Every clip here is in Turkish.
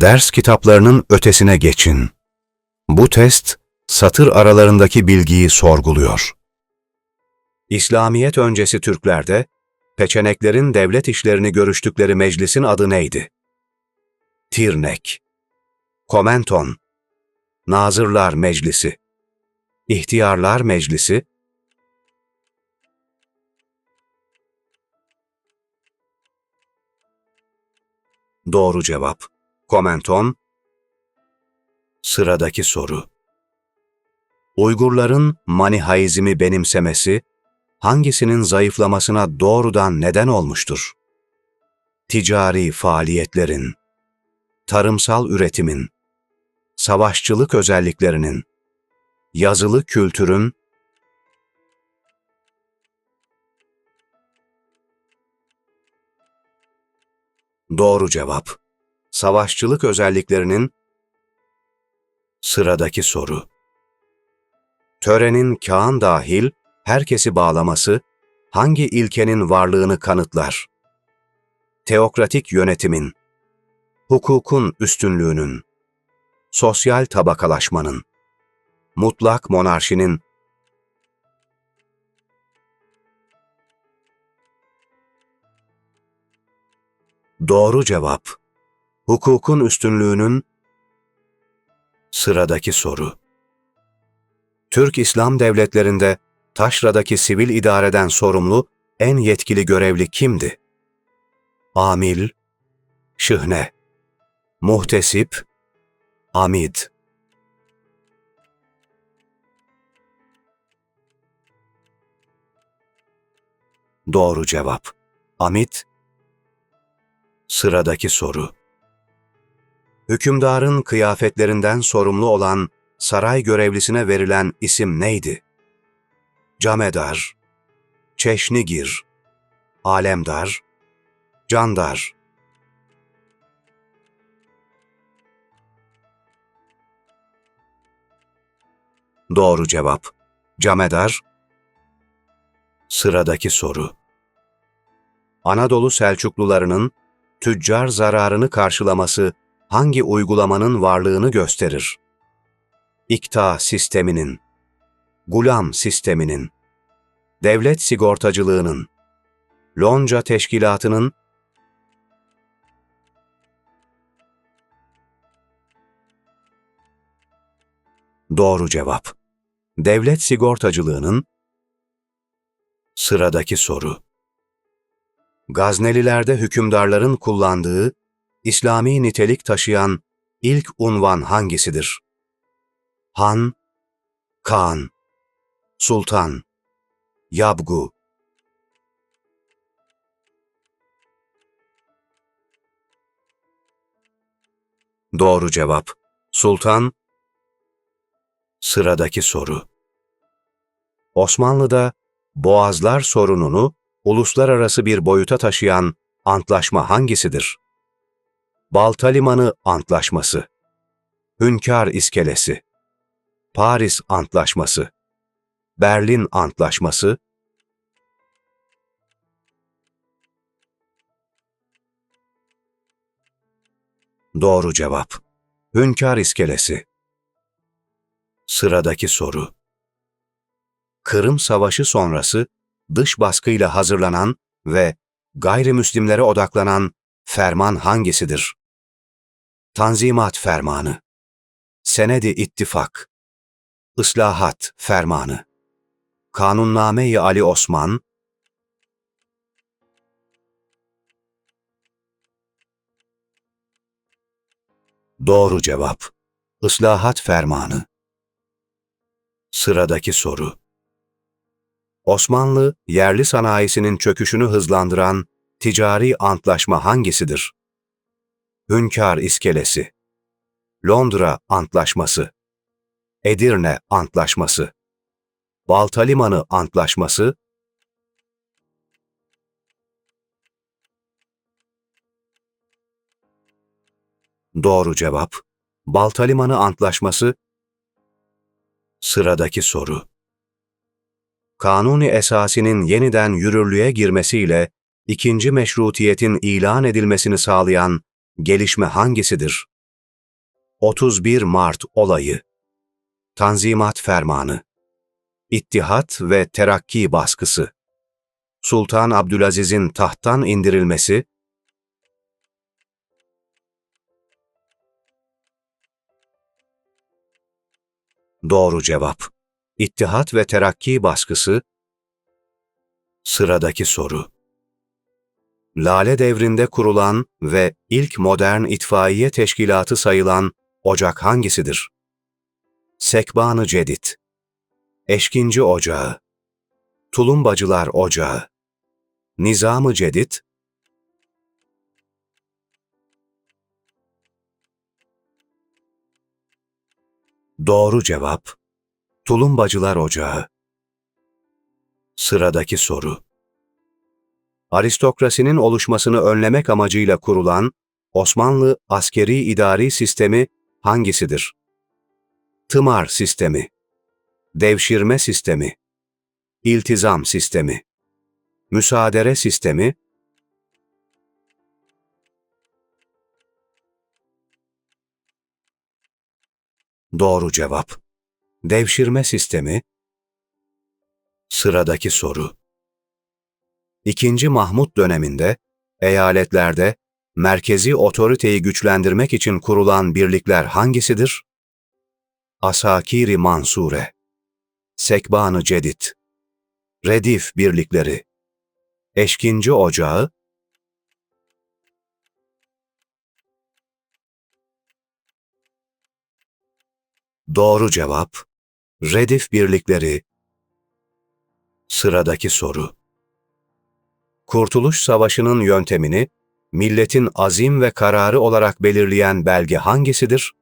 Ders kitaplarının ötesine geçin. Bu test, satır aralarındaki bilgiyi sorguluyor. İslamiyet öncesi Türklerde, peçeneklerin devlet işlerini görüştükleri meclisin adı neydi? Tirnek, Komenton, Nazırlar Meclisi, İhtiyarlar Meclisi, Doğru cevap. Komenton. Sıradaki soru. Uygurların manihaizmi benimsemesi hangisinin zayıflamasına doğrudan neden olmuştur? Ticari faaliyetlerin, tarımsal üretimin, savaşçılık özelliklerinin, yazılı kültürün, Doğru cevap. Savaşçılık özelliklerinin sıradaki soru. Törenin kağan dahil herkesi bağlaması hangi ilkenin varlığını kanıtlar? Teokratik yönetimin, hukukun üstünlüğünün, sosyal tabakalaşmanın, mutlak monarşinin Doğru cevap. Hukukun üstünlüğünün sıradaki soru. Türk İslam devletlerinde taşradaki sivil idareden sorumlu en yetkili görevli kimdi? Amil, şıhne, muhtesip, amid. Doğru cevap. Amit, Sıradaki soru. Hükümdarın kıyafetlerinden sorumlu olan saray görevlisine verilen isim neydi? Camedar, Çeşnigir, Alemdar, Candar. Doğru cevap. Camedar. Sıradaki soru. Anadolu Selçuklularının tüccar zararını karşılaması hangi uygulamanın varlığını gösterir? İkta sisteminin, gulam sisteminin, devlet sigortacılığının, lonca teşkilatının Doğru cevap. Devlet sigortacılığının sıradaki soru. Gaznelilerde hükümdarların kullandığı, İslami nitelik taşıyan ilk unvan hangisidir? Han, Kaan, Sultan, Yabgu. Doğru cevap. Sultan, sıradaki soru. Osmanlı'da Boğazlar sorununu uluslararası bir boyuta taşıyan antlaşma hangisidir? Balta Limanı Antlaşması. Hünkar İskelesi. Paris Antlaşması. Berlin Antlaşması. Doğru cevap. Hünkar İskelesi. Sıradaki soru. Kırım Savaşı sonrası dış baskıyla hazırlanan ve gayrimüslimlere odaklanan ferman hangisidir? Tanzimat Fermanı. Senedi İttifak. Islahat Fermanı. Kanunname-i Ali Osman. Doğru cevap Islahat Fermanı. Sıradaki soru. Osmanlı yerli sanayisinin çöküşünü hızlandıran ticari antlaşma hangisidir? Hünkar İskelesi. Londra Antlaşması. Edirne Antlaşması. Balta Limanı Antlaşması. Doğru cevap Balta Limanı Antlaşması. Sıradaki soru. Kanuni esasinin yeniden yürürlüğe girmesiyle ikinci meşrutiyetin ilan edilmesini sağlayan gelişme hangisidir? 31 Mart olayı. Tanzimat Fermanı. İttihat ve Terakki baskısı. Sultan Abdülaziz'in tahttan indirilmesi, Doğru cevap. İttihat ve Terakki baskısı. Sıradaki soru. Lale devrinde kurulan ve ilk modern itfaiye teşkilatı sayılan ocak hangisidir? Sekban-ı Cedid. Eşkinci Ocağı. Tulumbacılar Ocağı. Nizam-ı Cedid. Doğru cevap. Tulumbacılar Ocağı. Sıradaki soru. Aristokrasinin oluşmasını önlemek amacıyla kurulan Osmanlı askeri idari sistemi hangisidir? Tımar sistemi, devşirme sistemi, iltizam sistemi, müsaadere sistemi, Doğru cevap. Devşirme sistemi. Sıradaki soru. İkinci Mahmut döneminde eyaletlerde merkezi otoriteyi güçlendirmek için kurulan birlikler hangisidir? Asakiri Mansure, Sekban-ı Cedid, Redif birlikleri, Eşkinci Ocağı, Doğru cevap, Redif birlikleri. Sıradaki soru. Kurtuluş Savaşı'nın yöntemini, milletin azim ve kararı olarak belirleyen belge hangisidir?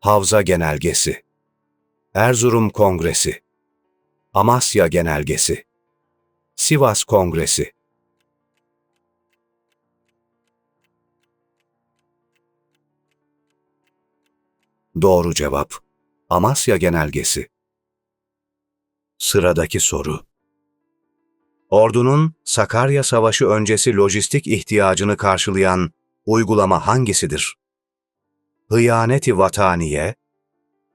Havza Genelgesi, Erzurum Kongresi, Amasya Genelgesi, Sivas Kongresi. Doğru cevap. Amasya Genelgesi. Sıradaki soru. Ordunun Sakarya Savaşı öncesi lojistik ihtiyacını karşılayan uygulama hangisidir? Hıyaneti vataniye,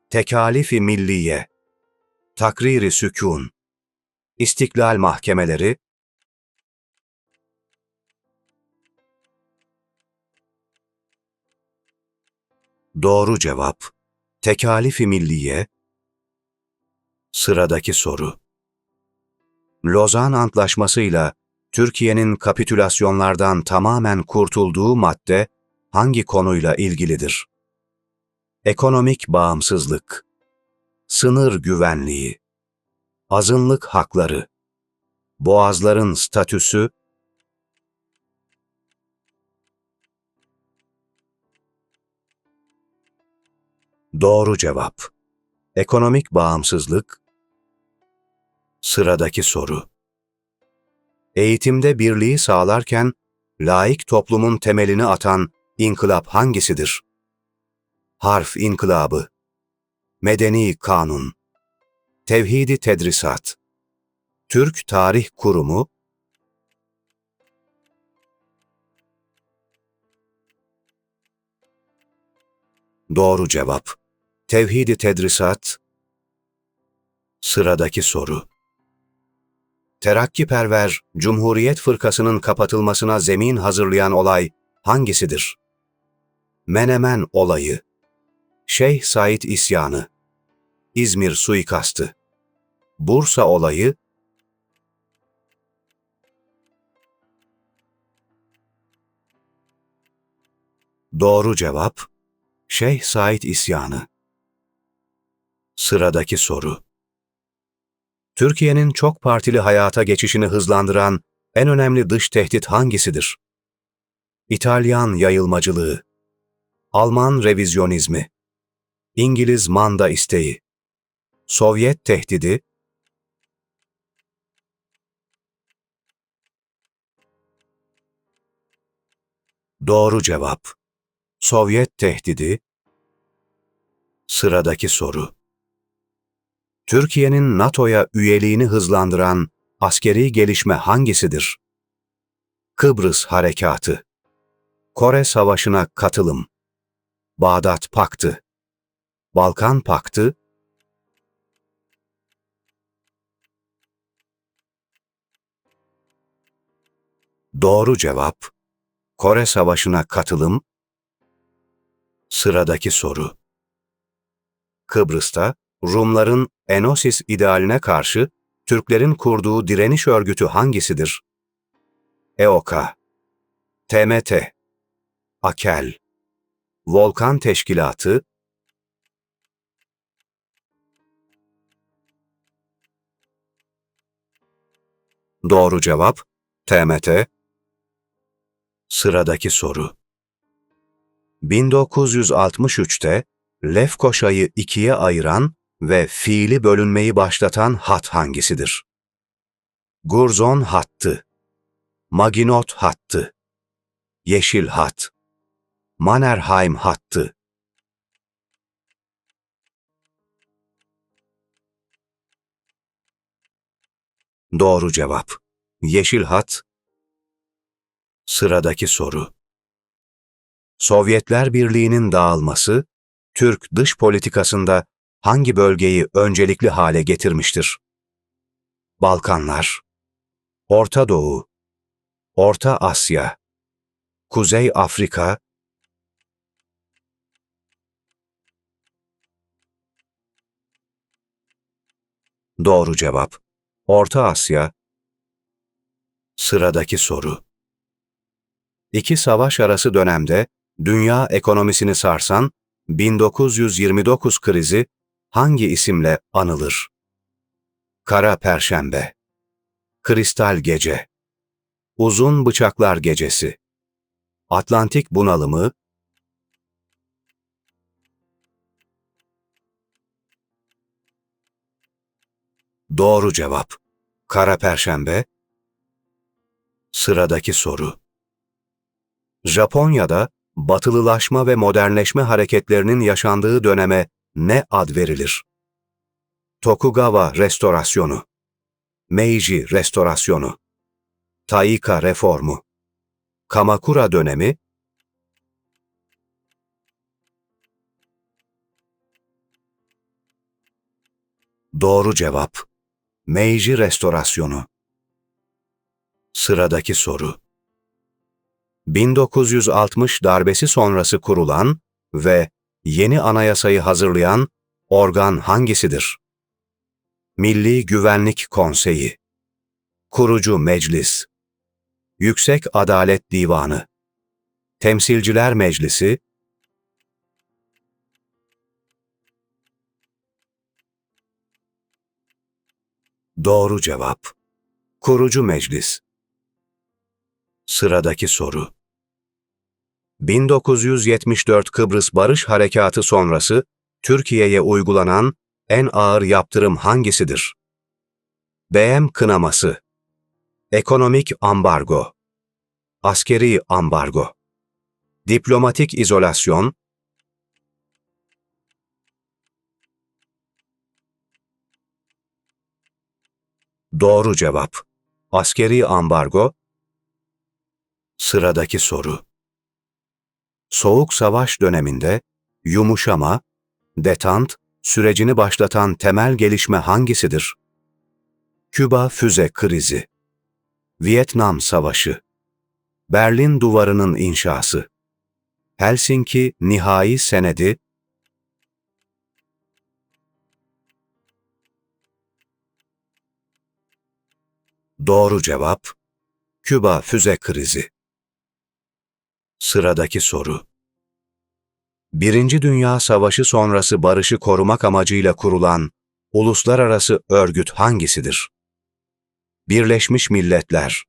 tekalifi milliye, takriri sükun, istiklal mahkemeleri, Doğru cevap. Tekalifi milliye. Sıradaki soru. Lozan Antlaşması'yla Türkiye'nin kapitülasyonlardan tamamen kurtulduğu madde hangi konuyla ilgilidir? Ekonomik bağımsızlık, sınır güvenliği, azınlık hakları, boğazların statüsü, Doğru cevap. Ekonomik bağımsızlık. Sıradaki soru. Eğitimde birliği sağlarken laik toplumun temelini atan inkılap hangisidir? Harf inkılabı. Medeni kanun. Tevhidi tedrisat. Türk Tarih Kurumu. Doğru cevap. Tevhidi tedrisat. Sıradaki soru. Terakkiperver Cumhuriyet Fırkası'nın kapatılmasına zemin hazırlayan olay hangisidir? Menemen olayı, Şeyh Said isyanı, İzmir suikastı, Bursa olayı, Doğru cevap, Şeyh Said isyanı. Sıradaki soru. Türkiye'nin çok partili hayata geçişini hızlandıran en önemli dış tehdit hangisidir? İtalyan yayılmacılığı, Alman revizyonizmi, İngiliz manda isteği, Sovyet tehdidi, Doğru cevap. Sovyet tehdidi. Sıradaki soru. Türkiye'nin NATO'ya üyeliğini hızlandıran askeri gelişme hangisidir? Kıbrıs Harekatı. Kore Savaşı'na katılım. Bağdat Paktı, Balkan Paktı, Doğru cevap, Kore Savaşı'na katılım, sıradaki soru. Kıbrıs'ta Rumların Enosis idealine karşı Türklerin kurduğu direniş örgütü hangisidir? EOKA, TMT, AKEL, Volkan Teşkilatı, Doğru cevap, TMT. Sıradaki soru. 1963'te Lefkoşa'yı ikiye ayıran ve fiili bölünmeyi başlatan hat hangisidir? Gurzon hattı, Maginot hattı, Yeşil hat, Mannerheim hattı. Doğru cevap. Yeşil hat. Sıradaki soru. Sovyetler Birliği'nin dağılması, Türk dış politikasında hangi bölgeyi öncelikli hale getirmiştir? Balkanlar, Orta Doğu, Orta Asya, Kuzey Afrika, Doğru cevap. Orta Asya. Sıradaki soru. İki savaş arası dönemde dünya ekonomisini sarsan 1929 krizi hangi isimle anılır? Kara Perşembe, Kristal Gece, Uzun Bıçaklar Gecesi, Atlantik Bunalımı, Doğru cevap. Kara Perşembe. Sıradaki soru. Japonya'da batılılaşma ve modernleşme hareketlerinin yaşandığı döneme ne ad verilir? Tokugawa Restorasyonu, Meiji Restorasyonu, Taika Reformu, Kamakura dönemi, Doğru cevap. Meiji Restorasyonu. Sıradaki soru. 1960 darbesi sonrası kurulan ve yeni anayasayı hazırlayan organ hangisidir? Milli Güvenlik Konseyi, Kurucu Meclis, Yüksek Adalet Divanı, Temsilciler Meclisi, Doğru cevap. Kurucu Meclis. Sıradaki soru. 1974 Kıbrıs Barış Harekatı sonrası Türkiye'ye uygulanan en ağır yaptırım hangisidir? BM kınaması, ekonomik ambargo, askeri ambargo, diplomatik izolasyon, Doğru cevap. Askeri ambargo. Sıradaki soru. Soğuk Savaş döneminde yumuşama, detant sürecini başlatan temel gelişme hangisidir? Küba füze krizi, Vietnam Savaşı, Berlin Duvarı'nın inşası, Helsinki Nihai Senedi, Doğru cevap, Küba füze krizi. Sıradaki soru. Birinci Dünya Savaşı sonrası barışı korumak amacıyla kurulan uluslararası örgüt hangisidir? Birleşmiş Milletler,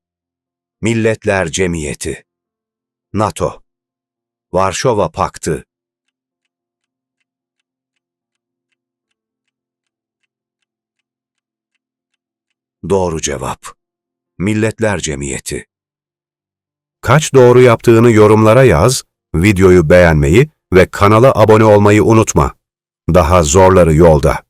Milletler Cemiyeti, NATO, Varşova Paktı, Doğru cevap. Milletler Cemiyeti. Kaç doğru yaptığını yorumlara yaz, videoyu beğenmeyi ve kanala abone olmayı unutma. Daha zorları yolda.